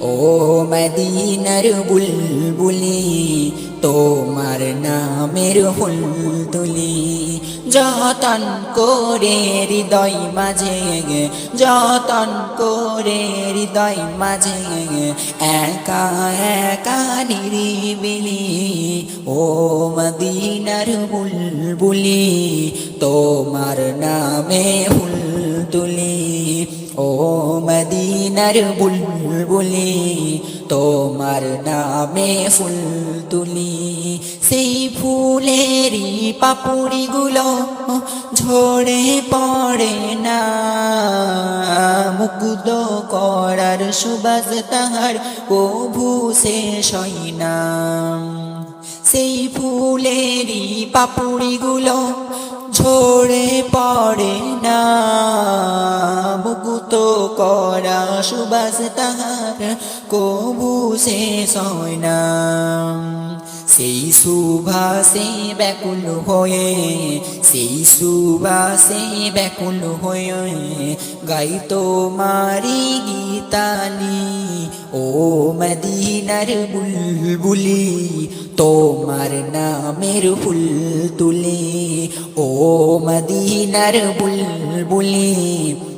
ও মদিনার বুলবুলি, তোমার নামের ফুল তুলি যতন করে হৃদয় মাঝে, যতন করে হৃদয় মাঝে, একা একা নিরিবিলি। ও মদিনার বুলবুলি, তোমার নামে ফুল তুলি ও মদিনার বুলবুলি তোমার নামে ফুল তুলি সেই ফুলেরই পাপড়িগুলো ঝরে পড়ে না মুগ্ধ করার সুবাস তাহার কভু শেষ হয় না সেই ফুলেরই পাপড়িগুলো ঝরে পড়ে না। মুকুত করা সুবাস তাহার কবু শেষ হয় না। সেই সুভাষে ব্যাকুল হয়ে, সেই সুভাষে ব্যাকুল হয়ে গাই মারি গীতালি, ও মদিনার বুলবুলি, তোমার নামের ফুল তুলি, ও মদিনার বুলবুলি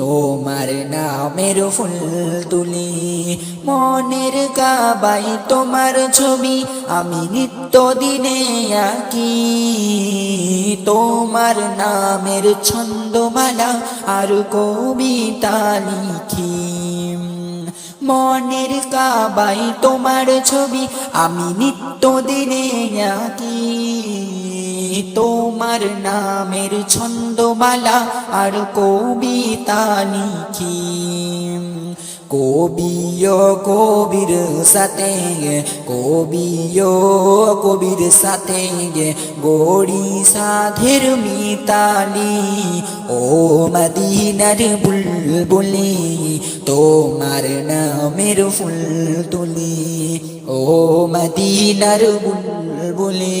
তোমার নামের ফুল তুলি, মনের গাবাই তোমার ছবি, আমি নিত্য দিনে আঁকি। তোমার নামের ছন্দমালা আর কবিতা লিখি। মনের কাবাই তোমার ছবি, আমি নিত্য দিনে আঁকি। তোমার নামের ছন্দমালা আর কবিতা লিখি। কবিও কবির সাথে কবিও কবির সাথে গড়ি সাধের মিতালি। ও মদিনার বুলবুলি, তোমার নামের ফুল তুলি ও মদিনার বুলবুলি